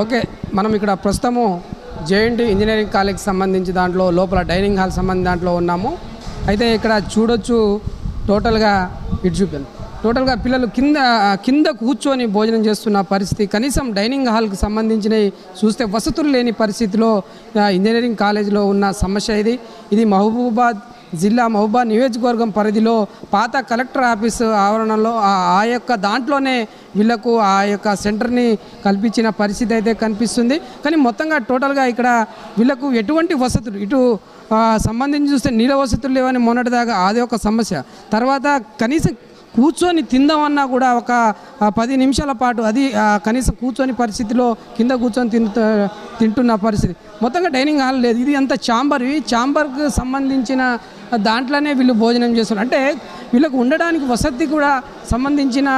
Okay మనం ఇక్కడ ప్రస్తుతము జేఎన్టీ ఇంజనీరింగ్ కాలేజ్కి సంబంధించి దాంట్లో లోపల డైనింగ్ హాల్ సంబంధించి దాంట్లో ఉన్నాము. అయితే ఇక్కడ చూడొచ్చు టోటల్గా ఇటు చూపాను టోటల్గా పిల్లలు కింద కింద కూర్చొని భోజనం చేస్తున్న పరిస్థితి కనీసం డైనింగ్ హాల్కి సంబంధించినవి చూస్తే వసతులు లేని పరిస్థితిలో ఇంజనీరింగ్ కాలేజీలో ఉన్న సమస్య ఇది. ఇది మహబూబాద్ జిల్లా మహబూబా నియోజకవర్గం పరిధిలో పాత కలెక్టర్ ఆఫీస్ ఆవరణలో ఆ- యొక్క దాంట్లోనే వీళ్ళకు ఆ యొక్క సెంటర్ని కల్పించిన పరిస్థితి అయితే కనిపిస్తుంది. కానీ మొత్తంగా టోటల్గా ఇక్కడ వీళ్ళకు ఎటువంటి వసతులు ఇటు సంబంధించి చూస్తే నీళ్ళ వసతులు లేవని మొన్నటిదాకా అది ఒక సమస్య. తర్వాత కనీసం కూర్చొని తిందామన్నా కూడా ఒక పది నిమిషాల పాటు అది కనీసం కూర్చొని పరిస్థితిలో కింద కూర్చొని తింటు తింటున్న పరిస్థితి. మొత్తంగా డైనింగ్ హాల్ లేదు. ఇది అంత చాంబర్ ఈ చాంబర్కి సంబంధించిన దాంట్లోనే వీళ్ళు భోజనం చేస్తున్నారు. అంటే వీళ్ళకు ఉండడానికి వసతి కూడా సంబంధించిన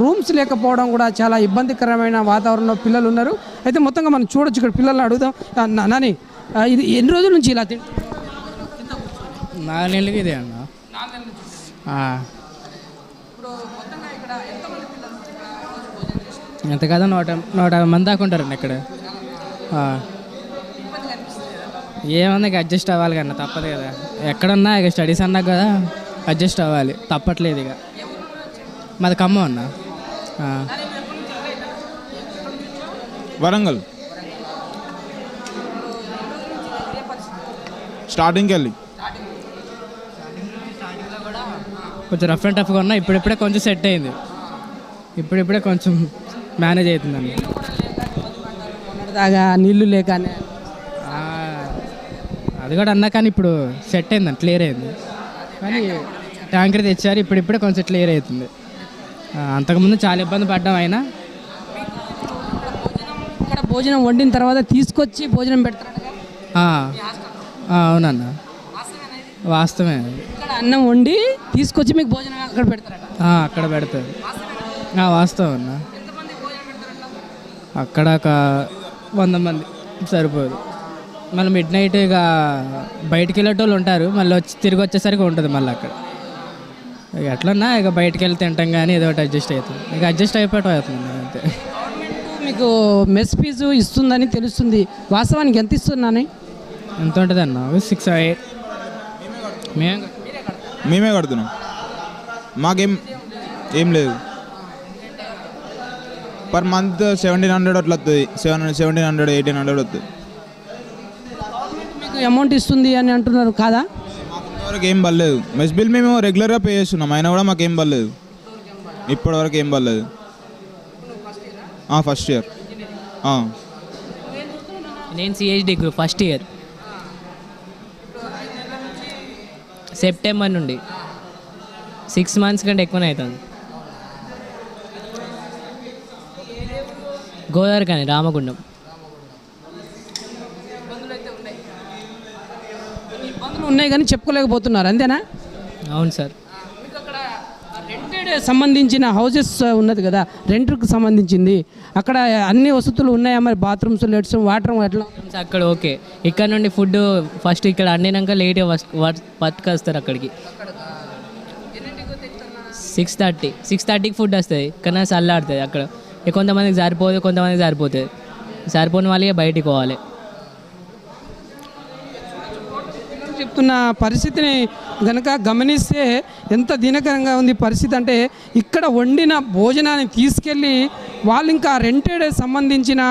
రూమ్స్ లేకపోవడం కూడా చాలా ఇబ్బందికరమైన వాతావరణంలో పిల్లలు ఉన్నారు. అయితే మొత్తంగా మనం చూడొచ్చు ఇక్కడ పిల్లల్ని అడుగుదాం. నాని ఇది ఎన్ని రోజుల నుంచి ఇలా నాలుగు నెలలకి ఇదే అన్న. ఎంత కదా నూట నూట యాభై మంది దాకా ఉంటారండి ఇక్కడ. ఏమన్నా ఇక అడ్జస్ట్ అవ్వాలి కన్నా తప్పదు కదా. ఎక్కడున్నా ఇక స్టడీస్ అన్నా కదా అడ్జస్ట్ అవ్వాలి. తప్పట్లేదు ఇక. మాది ఖమ్మం అన్న. వరంగల్. స్టార్టింగ్కి వెళ్ళి కొంచెం రఫ్ అండ్ టఫ్గా ఉన్నా ఇప్పుడిప్పుడే కొంచెం సెట్ అయింది. ఇప్పుడిప్పుడే కొంచెం మేనేజ్ అవుతుందండి. దాగా నీళ్ళు లేక అనే- ఆ, అది కూడా అన్నా కానీ ఇప్పుడు సెట్ అయిందండి క్లియర్ అయింది. కానీ ట్యాంకర్ తెచ్చారు ఇప్పుడు ఇప్పుడే కొంచెం క్లియర్ అవుతుంది. అంతకుముందు చాలా ఇబ్బంది పడ్డాం అయినా. ఇక్కడ భోజనం వండిన తర్వాత తీసుకొచ్చి భోజనం పెడతారు అవునన్న. వాస్తవమే. ఇక్కడ అన్నం వండి తీసుకొచ్చి మీకు భోజనం అక్కడ పెడతారట. ఆ, అక్కడ పెడతారు. వాస్తవం అన్న అక్కడ ఒక వంద మంది సరిపోదు. మళ్ళీ మిడ్ నైట్ ఇక బయటికి వెళ్ళేటోళ్ళు ఉంటారు. మళ్ళీ వచ్చి తిరిగి వచ్చేసరికి ఉంటుంది మళ్ళీ అక్కడ. ఇక ఎట్లన్నా ఇక బయటికి వెళ్ళి తింటాం కానీ ఏదో ఒకటి అడ్జస్ట్ అవుతుంది. ఇక అడ్జస్ట్ అయిపోవటం అవుతుంది అంతే. మీకు మెస్ ఫీజు ఇస్తుందని తెలుస్తుంది. వాస్తవానికి ఎంత ఇస్తున్నాను ఎంత ఉంటుంది అన్న? Six eight. మేము మేమే కడుతున్నాం. మాకేం ఏం లేదు. పర్ మంత్ సెవెంటీన్ హండ్రెడ్ అట్లా వస్తుంది seven seventeen hundred eighteen hundred amount amount ఇస్తుంది అని అంటున్నారు కాదా? ఇంతవరకు ఏం పర్లేదు మెస్ బిల్ మేము రెగ్యులర్గా పే చేస్తున్నాం. అయినా కూడా మాకు ఏం పర్లేదు ఇప్పటివరకు ఏం పర్లేదు ఫస్ట్ ఇయర్ నేను CHD group first year September నుండి. సిక్స్ మంత్స్ కంటే ఎక్కువనే అవుతుంది. గోదావరి కానీ రామగుండం. ఉన్నాయి కానీ చెప్పుకోలేకపోతున్నారు అంతేనా? అవును సార్. రెంటెడ్ సంబంధించిన హౌసెస్ ఉన్నది కదా రెంట్కి సంబంధించింది. అక్కడ అన్ని వసతులు ఉన్నాయా మరి? బాత్రూమ్స్ లెట్స్ వాటర్ ఎట్లా అక్కడ ఓకే. ఇక్కడ నుండి ఫుడ్ ఫస్ట్ ఇక్కడ అండినాక లేట్గా పట్టుకొస్తారు అక్కడికి. సిక్స్ థర్టీ సిక్స్ థర్టీకి ఫుడ్ వస్తుంది కానీ చల్లాడుతుంది అక్కడ. కొంతమందికి సరిపోదు కొంతమందికి సరిపోతుంది. సరిపోని వాళ్ళే బయటికి పోవాలి. చెప్తున్న పరిస్థితిని గనక గమనిస్తే ఎంత దీనకరంగా ఉంది పరిస్థితి అంటే ఇక్కడ వండిన భోజనాన్ని తీసుకెళ్ళి వాళ్ళు ఇంకా రెంటెడ్ సంబంధించిన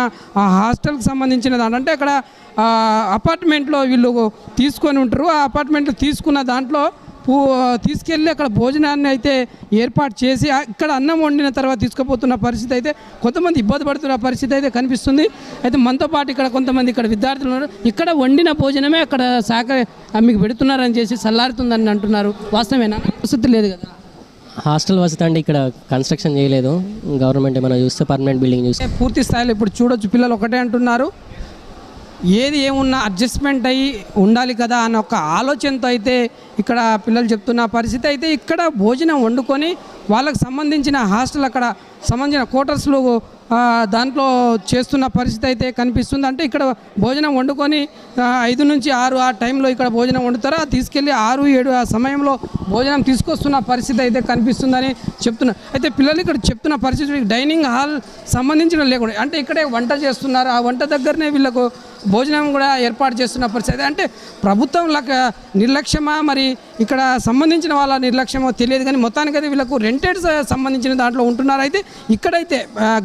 ఆ హాస్టల్కి సంబంధించిన దాంట్లో అంటే అక్కడ అపార్ట్మెంట్లో వీళ్ళు తీసుకొని ఉంటారు. ఆ అపార్ట్మెంట్లో తీసుకున్న దాంట్లో తీసుకెళ్ళి అక్కడ భోజనాన్ని అయితే ఏర్పాటు చేసి ఇక్కడ అన్నం వండిన తర్వాత తీసుకుపోతున్న పరిస్థితి అయితే కొంతమంది ఇబ్బంది పడుతున్న పరిస్థితి అయితే కనిపిస్తుంది. అయితే మనతో పాటు ఇక్కడ కొంతమంది ఇక్కడ విద్యార్థులు ఉన్నారు. ఇక్కడ వండిన భోజనమే అక్కడ శాఖ మీకు పెడుతున్నారని చేసి చల్లారుతుందని అంటున్నారు. వాస్తవేనా వసతి లేదు కదా. హాస్టల్ వసతి అండి ఇక్కడ కన్స్ట్రక్షన్ చేయలేదు. గవర్నమెంట్ ఏమైనా చూస్తే పర్మనెంట్ బిల్డింగ్ చూస్తే. పూర్తి స్థాయిలో ఇప్పుడు చూడొచ్చు. పిల్లలు ఒకటే అంటున్నారు. ఏది ఏమున్నా అడ్జస్ట్మెంట్ అయ్యి ఉండాలి కదా అన్న ఒక ఆలోచనతో అయితే ఇక్కడ పిల్లలు చెప్తున్న పరిస్థితి అయితే ఇక్కడ భోజనం వండుకొని వాళ్ళకు సంబంధించిన హాస్టల్ అక్కడ సంబంధించిన క్వార్టర్స్లో దాంట్లో చేస్తున్న పరిస్థితి అయితే కనిపిస్తుంది. అంటే ఇక్కడ భోజనం వండుకొని ఐదు నుంచి ఆరు ఆ టైంలో ఇక్కడ భోజనం వండుతారు? ఆ తీసుకెళ్ళి ఆరు ఏడు ఆ సమయంలో భోజనం తీసుకొస్తున్న పరిస్థితి అయితే కనిపిస్తుందని చెప్తున్నారు అయితే పిల్లలు ఇక్కడ చెప్తున్న పరిస్థితి డైనింగ్ హాల్ సంబంధించిన లేకుండా అంటే ఇక్కడే వంట చేస్తున్నారు? ఆ వంట దగ్గరనే వీళ్ళకు భోజనం కూడా ఏర్పాటు చేస్తున్న పరిస్థితి అంటే ప్రభుత్వం లక నిర్లక్ష్యమా? మరి ఇక్కడ సంబంధించిన వాళ్ళ నిర్లక్ష్యమో తెలియదు కానీ మొత్తానికైతే వీళ్ళకు రెంటెడ్ సంబంధించిన దాంట్లో ఉంటున్నారైతే ఇక్కడైతే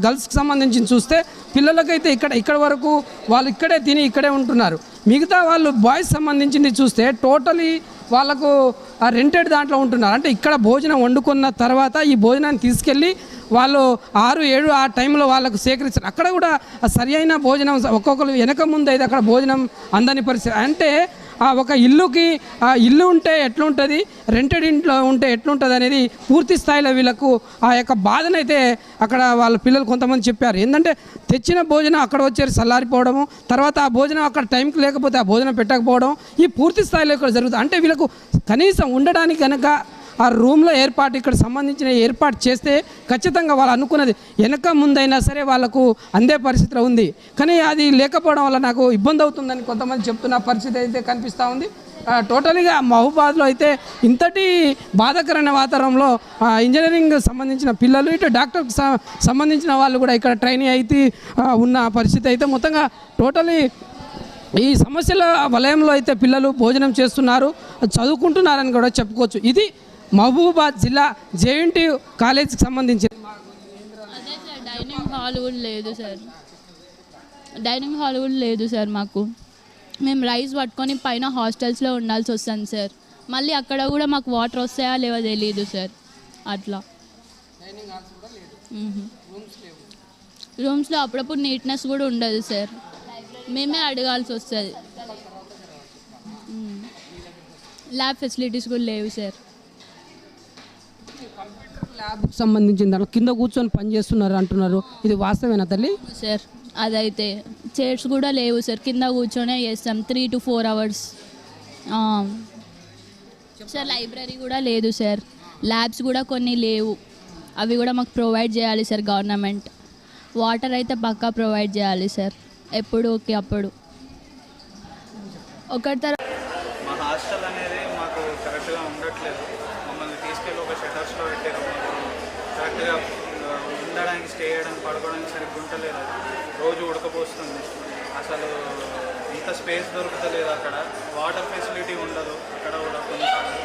గర్ల్స్కి సంబంధించి చూస్తే పిల్లలకైతే ఇక్కడ ఇక్కడ వరకు వాళ్ళు ఇక్కడే తిని ఇక్కడే ఉంటున్నారు. మిగతా వాళ్ళు బాయ్స్ సంబంధించింది చూస్తే టోటలీ వాళ్ళకు ఆ రెంటెడ్ దాంట్లో ఉంటున్నారు. అంటే ఇక్కడ భోజనం వండుకున్న తర్వాత ఈ భోజనాన్ని తీసుకెళ్ళి వాళ్ళు ఆరు ఏడు ఆ టైంలో వాళ్ళకు సేకరిస్తారు. అక్కడ కూడా సరి అయిన భోజనం ఒక్కొక్కరు వెనక ముందు అయితే అక్కడ భోజనం అందని పరిస్థితి. అంటే ఒక ఇల్లుకి ఆ ఇల్లు ఉంటే ఎట్లుంటుంది? రెంటెడ్ ఇంట్లో ఉంటే ఎట్లుంటుంది అనేది పూర్తి స్థాయిలో వీళ్ళకు ఆ యొక్క బాధనైతే అక్కడ వాళ్ళ పిల్లలు కొంతమంది చెప్పారు. ఏంటంటే తెచ్చిన భోజనం అక్కడ వచ్చేసి చల్లారిపోవడము తర్వాత ఆ భోజనం అక్కడ టైంకి లేకపోతే ఆ భోజనం పెట్టకపోవడం ఈ పూర్తి స్థాయిలో ఇక్కడ జరుగుతుంది. అంటే వీళ్ళకు కనీసం ఉండడానికి కనుక ఆ రూమ్లో ఏర్పాటు ఇక్కడ సంబంధించిన ఏర్పాటు చేస్తే ఖచ్చితంగా వాళ్ళు అనుకున్నది వెనక ముందైనా సరే వాళ్ళకు అందే పరిస్థితిలో ఉంది. కానీ అది లేకపోవడం వల్ల నాకు ఇబ్బంది అవుతుందని కొంతమంది చెప్తున్న పరిస్థితి అయితే కనిపిస్తూ ఉంది. టోటల్గా మహబూబాద్లో అయితే ఇంతటి బాధాకరమైన వాతావరణంలో ఇంజనీరింగ్ సంబంధించిన పిల్లలు ఇటు డాక్టర్కి స- సంబంధించిన వాళ్ళు కూడా ఇక్కడ ట్రైనింగ్ అయితే ఉన్న పరిస్థితి అయితే మొత్తంగా టోటలీ ఈ సమస్యల వలయంలో అయితే పిల్లలు భోజనం చేస్తున్నారు చదువుకుంటున్నారని కూడా చెప్పుకోవచ్చు. ఇది మహబూబాద్ జిల్లా జేఎన్టీ కాలేజీకి సంబంధించి అదే సార్ డైనింగ్ హాల్ కూడా లేదు సార్. డైనింగ్ హాల్ కూడా లేదు సార్ మాకు. మేము రైస్ పట్టుకొని పైన హాస్టల్స్లో ఉండాల్సి వస్తుంది సార్. మళ్ళీ అక్కడ కూడా మాకు వాటర్ వస్తాయా లేవో తెలియదు సార్. అట్లా. రూమ్స్లో అప్పుడప్పుడు నీట్నెస్ కూడా ఉండదు సార్. మేమే అడగాల్సి వస్తుంది. ల్యాబ్ ఫెసిలిటీస్ కూడా లేవు సార్. ల్యాబ్కి సంబంధించిన దాంట్లో కింద కూర్చొని పని చేస్తున్నారు అంటున్నారు. ఇది వాస్తవేనా తల్లి? సార్. అదైతే చైర్స్ కూడా లేవు సార్. కింద కూర్చొనే చేస్తాం. Three to four hours. Sir library కూడా లేదు సార్. ల్యాబ్స్ కూడా కొన్ని లేవు. అవి కూడా మాకు ప్రొవైడ్ చేయాలి సార్ గవర్నమెంట్. వాటర్ అయితే పక్కా ప్రొవైడ్ చేయాలి సార్. ఎప్పుడు ఓకే అప్పుడు. ఒకటి తర్వాత మా హాస్టల్ అనేది మాకు కరెక్ట్గా ఉండట్లేదు. తీసుకెళ్ళి ఒక షటర్స్లో పెట్టారు. కరెక్ట్గా ఉండడానికి స్టే చేయడానికి పడుకోవడానికి సరిగ్గా ఉండలేదు రోజు ఉడకపోస్తుంది. అసలు ఇంత స్పేస్ దొరుకుతలేదు అక్కడ. వాటర్ ఫెసిలిటీ ఉండదు అక్కడ కూడా కొన్నిసార్లు.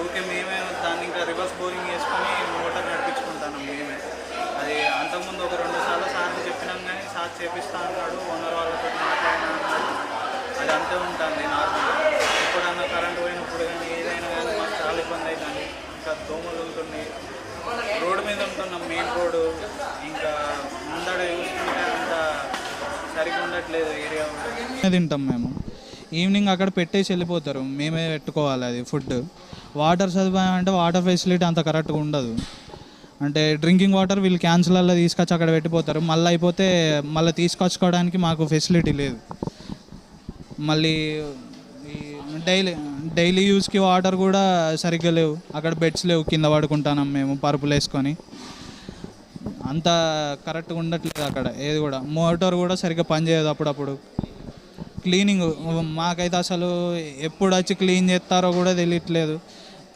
ఊరికే మేమే దాన్ని ఇంకా రివర్స్ బోరింగ్ చేసుకొని మోటార్ నడిపించుకుంటాను మేమే. అది అంతకుముందు ఒక రెండు సార్లు సార్ని చెప్పినాం కానీ సార్ చేపిస్తా అన్నాడు ఓనర్ వాళ్ళతో మాట్లాడినా అన్నాడు అది అంతే ఉంటుంది నార్మల్ ఎప్పుడన్నా కరెంట్ పోయినప్పుడు కానీ మాకు చాలా ఇబ్బంది అవుతుంది ఇంకా దోమలు ఉంటున్నాయి రోడ్డు మీద ఉంటున్న మెయిన్ రోడ్డు ఇంకా ముందడ చూసుకుంటే అంత సరిగ్గా ఉండట్లేదు ఏరియా తింటాం మేము. ఈవినింగ్ అక్కడ పెట్టేసి వెళ్ళిపోతారు. మేమే పెట్టుకోవాలి అది ఫుడ్. వాటర్ సదుపాయం అంటే వాటర్ ఫెసిలిటీ అంత కరెక్ట్గా ఉండదు. అంటే డ్రింకింగ్ వాటర్ వీళ్ళు క్యాన్సర్లలో తీసుకొచ్చి అక్కడ పెట్టిపోతారు. మళ్ళీ అయిపోతే మళ్ళీ తీసుకొచ్చుకోవడానికి మాకు ఫెసిలిటీ లేదు. మళ్ళీ ఈ డైలీ డైలీ యూస్కి వాటర్ కూడా సరిగ్గా లేవు. అక్కడ బెడ్స్ లేవు కింద పడుకుంటున్నాం మేము పరుపులు వేసుకొని. అంత కరెక్ట్గా ఉండట్లేదు అక్కడ ఏది కూడా. మోటార్ కూడా సరిగ్గా పనిచేయదు అప్పుడప్పుడు. క్లీనింగ్ మాకైతే అసలు ఎప్పుడు వచ్చి క్లీన్ చేస్తారో కూడా తెలియట్లేదు.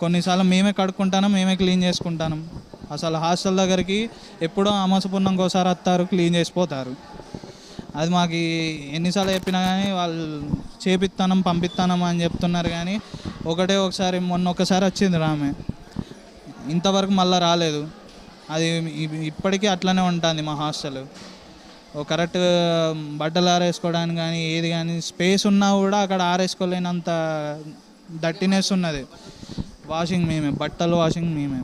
కొన్నిసార్లు మేమే కడుక్కుంటాను మేమే క్లీన్ చేసుకుంటాను అసలు హాస్టల్ దగ్గరికి ఎప్పుడో అమసపున్నంకోసారి ఒకసారి వస్తారు క్లీన్ చేసిపోతారు. అది మాకు ఎన్నిసార్లు చెప్పినా కానీ వాళ్ళు చేపిస్తానం పంపిస్తానం అని చెప్తున్నారు కానీ ఒకటే ఒకసారి మొన్న ఒకసారి వచ్చింది రామె. ఇంతవరకు మళ్ళీ రాలేదు. అది ఇప్పటికీ అట్లనే ఉంటుంది మా హాస్టల్. కరెక్ట్ బట్టలు ఆరేసుకోవడానికి కానీ ఏది కానీ స్పేస్ ఉన్నా కూడా అక్కడ ఆరేసుకోలేనంత దట్టినెస్ ఉన్నది. వాషింగ్ మేమే బట్టలు వాషింగ్ మేమే.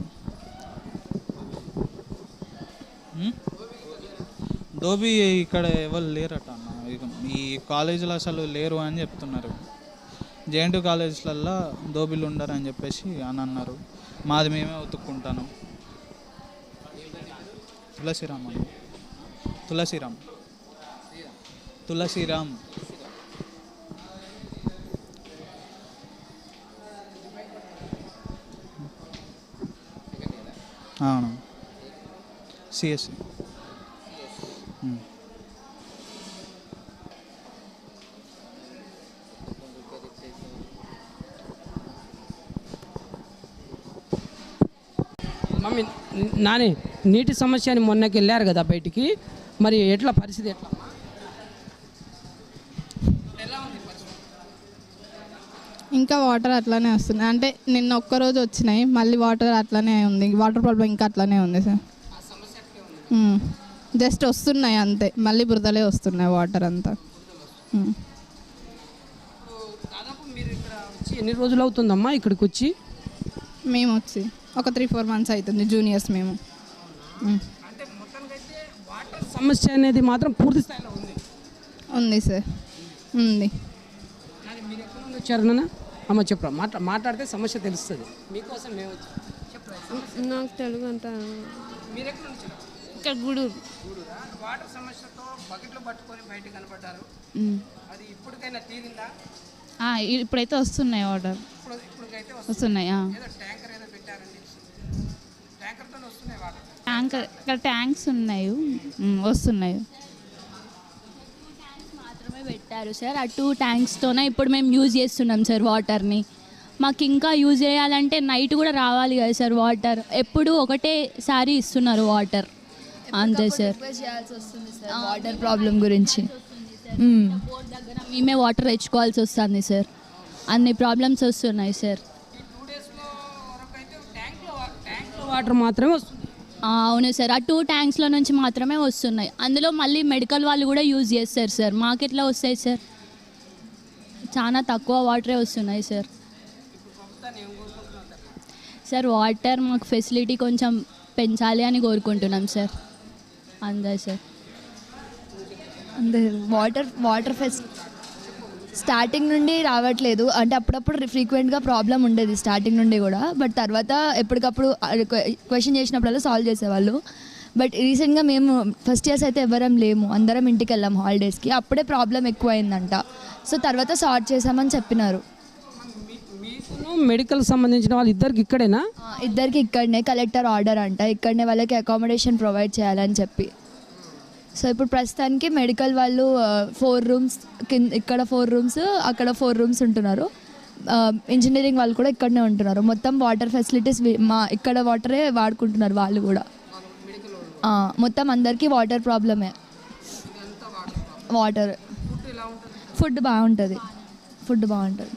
ఉం? ఇక్కడ ఎవరు లేరట అన్న? ఇక ఈ కాలేజీలో అసలు లేరు అని చెప్తున్నారు. జేఎన్టీ కాలేజీలల్లో దోబీలు ఉండరు అని చెప్పేసి అని అన్నారు. మాది మేమే ఉతుక్కుంటాను. తులసిరామ్ అన్న. తులసిరామ్. తులసిరామ్. అవును. సిఎస్సి. మమ్మీ నాని నీటి సమస్య అని మొన్నకి వెళ్ళారు కదా బయటికి. మరి ఎట్లా పరిస్థితి ఎట్లా? ఇంకా వాటర్ అట్లానే వస్తున్నాయి అంటే నిన్న ఒక్కరోజు వచ్చినాయి మళ్ళీ వాటర్ అట్లానే ఉంది. వాటర్ ప్రాబ్లం ఇంకా అట్లానే ఉంది సార్. జస్ట్ వస్తున్నాయి అంతే. మళ్ళీ బురదలే వస్తున్నాయి వాటర్ అంతా. ఉమ్. దాదాపు మీరు ఇక్కడ వచ్చి ఎన్ని రోజులు అవుతుందమ్మా ఇక్కడికి వచ్చి మేము వచ్చి ఒక త్రీ ఫోర్ మంత్స్ అవుతుంది జూనియర్స్ మేము. ఉమ్. అంటే మొత్తానికైతే వాటర్ సమస్య అనేది మాత్రం పూర్తి స్థాయిలో ఉంది. ఉంది సార్. ఉంది. కానీ మీరు ఎక్కడ నుండి వచ్చారు నాన్న? అమ్మ చెప్పరా మాట్లా మాట్లాడితే సమస్య తెలుస్తుంది. మీకోసం మేము వచ్చాం. నాకు తెలుగు అంతా మీరు ఎక్కడ నుంచి వచ్చారు? ఇక్కడ గూడూరు. గూడూరా? వాటర్ సమస్యతో బకెట్లు పట్టుకొని బయట కనబడ్డారు అది ఇప్పటికైనా తీరిందా? ఆ, ఇప్పుడైతే వస్తున్నాయి వాటర్. వస్తున్నాయి. ట్యాంకర్ ఏదో పెట్టారండి ట్యాంకర్తో వస్తున్నాయి వాటర్. ట్యాంకర్ ఇక్కడ ట్యాంక్స్ ఉన్నాయి. వస్తున్నాయి. మాత్రమే పెట్టారు సార్. ఆ టూ ట్యాంక్స్తోనే ఇప్పుడు మేము యూజ్ చేస్తున్నాం సార్ వాటర్ని. మాకు ఇంకా యూజ్ చేయాలంటే నైట్ కూడా రావాలి కదా సార్ వాటర్. ఎప్పుడు ఒకటేసారి ఇస్తున్నారు వాటర్. అంతే సార్. చేయాల్సి వస్తుంది సార్ వాటర్ ప్రాబ్లం గురించి. దగ్గర మేమే వాటర్ తెచ్చుకోవాల్సి వస్తుంది సార్. అన్ని ప్రాబ్లమ్స్ వస్తున్నాయి సార్. వాటర్ మాత్రమే వస్తుంది. ఆ, అవును సార్. ఆ టూ ట్యాంక్స్లో నుంచి మాత్రమే వస్తున్నాయి. అందులో మళ్ళీ మెడికల్ వాళ్ళు కూడా యూజ్ చేస్తారు సార్. మాకు ఎట్లా వస్తాయి సార్. చాలా తక్కువ వాటరే వస్తున్నాయి సార్. సార్ వాటర్ మాకు ఫెసిలిటీ కొంచెం పెంచాలి అని కోరుకుంటున్నాం సార్. అంతే సార్. అంతే వాటర్ వాటర్ ఫెస్ట్ స్టార్టింగ్ నుండి రావట్లేదు. అంటే అప్పుడప్పుడు ఫ్రీక్వెంట్గా ప్రాబ్లం ఉండేది స్టార్టింగ్ నుండి కూడా. బట్ తర్వాత ఎప్పటికప్పుడు క్వశ్చన్ చేసినప్పుడల్లా సాల్వ్ చేసేవాళ్ళు. బట్ రీసెంట్గా మేము ఫస్ట్ ఇయర్స్ అయితే ఎవరం లేము. అందరం ఇంటికి వెళ్ళాం హాలిడేస్కి అప్పుడే ప్రాబ్లం ఎక్కువైందంట. సో తర్వాత సార్ట్ చేసామని చెప్పినారు. మెడికల్ సంబంధించిన వాళ్ళు ఇద్దరికి ఇక్కడేనా? ఇద్దరికి ఇక్కడనే కలెక్టర్ ఆర్డర్ అంట. ఇక్కడనే వాళ్ళకి అకామిడేషన్ ప్రొవైడ్ చేయాలని చెప్పి. సో ఇప్పుడు ప్రస్తుతానికి మెడికల్ వాళ్ళు ఫోర్ రూమ్స్ కింద ఇక్కడ ఫోర్ రూమ్స్ అక్కడ ఫోర్ రూమ్స్ ఉంటున్నారు. ఇంజనీరింగ్ వాళ్ళు కూడా ఇక్కడనే ఉంటున్నారు. మొత్తం వాటర్ ఫెసిలిటీస్ మా ఇక్కడ వాటరే వాడుకుంటున్నారు వాళ్ళు కూడా. మొత్తం అందరికీ వాటర్ ప్రాబ్లమే వాటర్ ఫుడ్ బాగుంటుంది. ఫుడ్ బాగుంటుంది.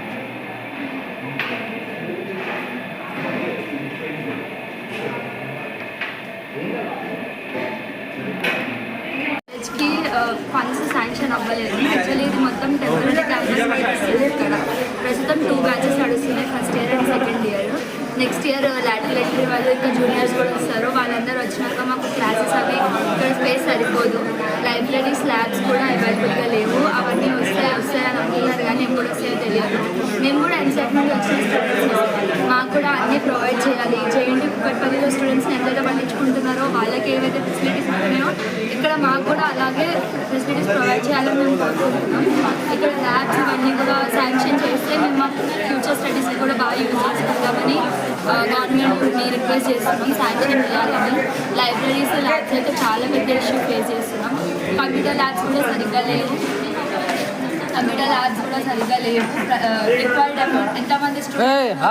కాలేజ్కి ఫండ్స్ శాంక్షన్ అవ్వలేదు యాక్చువల్లీ ఇది మొత్తం టెంపరీ క్యాంపస్ నడుస్తుంది ఇక్కడ ప్రస్తుతం టూ బ్యాచెస్ నడుస్తున్నాయి first year and second year next year lottery వాళ్ళు ఇంకా జూనియర్స్ కూడా వస్తారు వాళ్ళందరూ వచ్చినాక మాకు క్లాసెస్ అవి ఇక్కడ స్పేస్ సరిపోదు. లైబ్రరీ స్లాబ్స్ కూడా అవైలబుల్గా లేవు. అవన్నీ వస్తాయి వస్తాయి అని అనుకున్నారు కానీ ఎప్పుడు వస్తాయో తెలియదు. మేము కూడా ఎన్సెట్ నుండి వచ్చిన స్టూడెంట్స్ మాకు కూడా అన్నీ ప్రొవైడ్ చేయాలి. చేయండి. కుక్కట్పల్లిలో స్టూడెంట్స్ని ఎంతైతే పండించుకుంటున్నారో వాళ్ళకి ఏవైతే ఇక్కడ మాకు కూడా అలాగే ఫెసిలిటీస్ ప్రొవైడ్ చేయాలని మేము కోరుకుంటున్నాం. ఇక్కడ ల్యాబ్స్ ఇవన్నీ కూడా శాంక్షన్ చేస్తే మేము మా ఫ్యూచర్ స్టడీస్కి కూడా బాగా యూజ్ చేసుకుంటామని గవర్నమెంట్ని రిక్వెస్ట్ చేస్తున్నాం శాంక్షన్ చేయాలని. లైబ్రరీస్ ల్యాబ్స్ అయితే చాలా పెద్ద ఇష్యూ ఫేస్ చేస్తున్నాం. కంప్యూటర్ ల్యాబ్స్ కూడా సరిగ్గా లేవు. కంప్యూటర్ ల్యాబ్స్ కూడా సరిగ్గా లేవు. రిక్వైర్డ్ అమౌంట్ ఎంతమంది స్టూడెంట్స్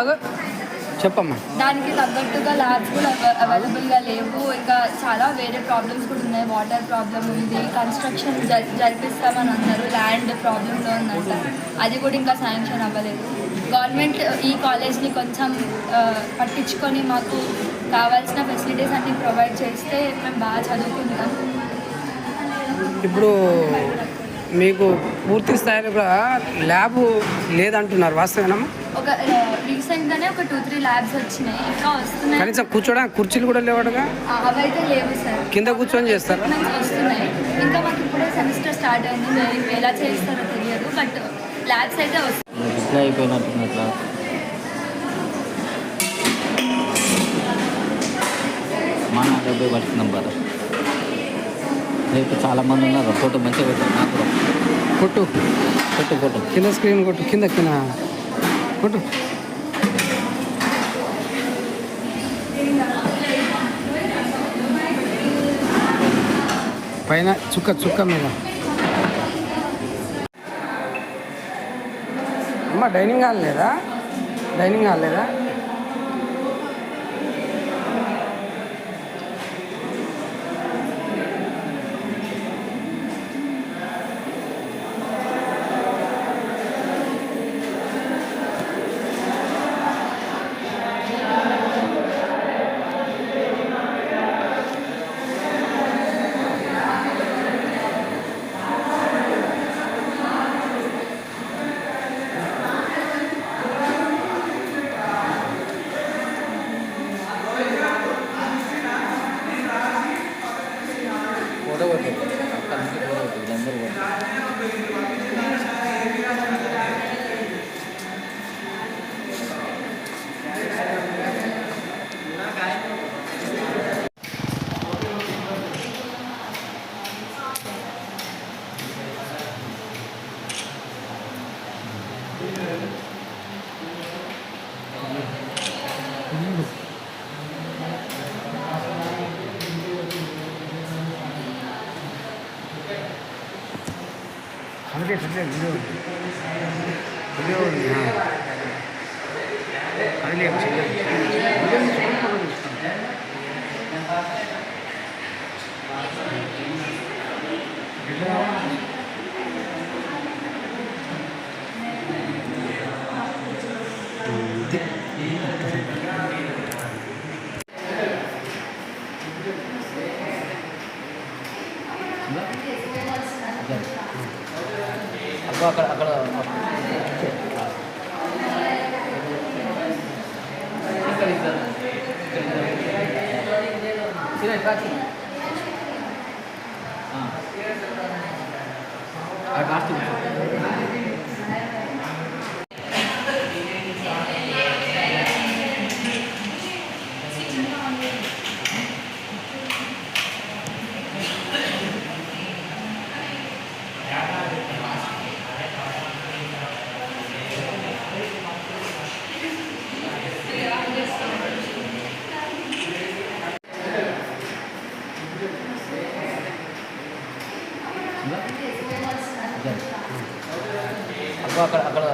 చెప్పమ్మా. దానికి తగ్గట్టుగా ల్యాబ్స్ కూడా అవై- అవైలబుల్గా లేవు. ఇంకా చాలా వేరే ప్రాబ్లమ్స్ కూడా ఉన్నాయి. వాటర్ ప్రాబ్లం ఉంది కన్స్ట్రక్షన్ జరిపిస్తామని అన్నారు. ల్యాండ్ ప్రాబ్లంలో ఉందంట. అది కూడా ఇంకా శాంక్షన్ అవ్వలేదు. గవర్నమెంట్ ఈ కాలేజ్ని కొంచెం పట్టించుకొని మాకు కావాల్సిన ఫెసిలిటీస్ అన్ని ప్రొవైడ్ చేస్తే మేము బాగా చదువుకుంటాం ఇప్పుడు మీకు పూర్తి స్థాయిలో కూడా ల్యాబ్ లేదంటున్నారు వాస్తవేనమ్మా? ఒక రీసెంట్గానే ఒక టూ త్రీ ల్యాబ్స్ వచ్చినాయి. ఇంకా వస్తున్నాయి. కనీసం కూర్చోడానికి కుర్చీలు కూడా లేవడుగా? ఆ, అవైతే లేవు సార్. కింద కూర్చొని చేస్తారా? ఎక్విప్మెంట్స్ వస్తున్నాయి. ఇంకా మాకు ఇప్పుడే సెమిస్టర్ స్టార్ట్ అయింది. మేము ఎలా చేస్తారో తెలియదు. బట్ ల్యాబ్స్ అయితే వస్తున్నాయి. డిస్ప్లే అయిపోయినట్టుంది అట్లా. మన డెబ్బై పడుతున్నాం కదా రేపు చాలా మంది ఉన్నారు. ఫోటో మంచిగా పెట్టారు నాకు కూడా. కొట్టు. Photo photo. కింద స్క్రీన్ కొట్టు. కింద కింద. కొట్టు. పైన చుక్క చుక్క మీద. అమ్మ డైనింగ్ హాల్ లేదా? డైనింగ్ హాల్ లేదా? అందుకే వీడియో వీడియో అక్కడ అక్కడ ఇక్కడ అక్కడ అక్కడ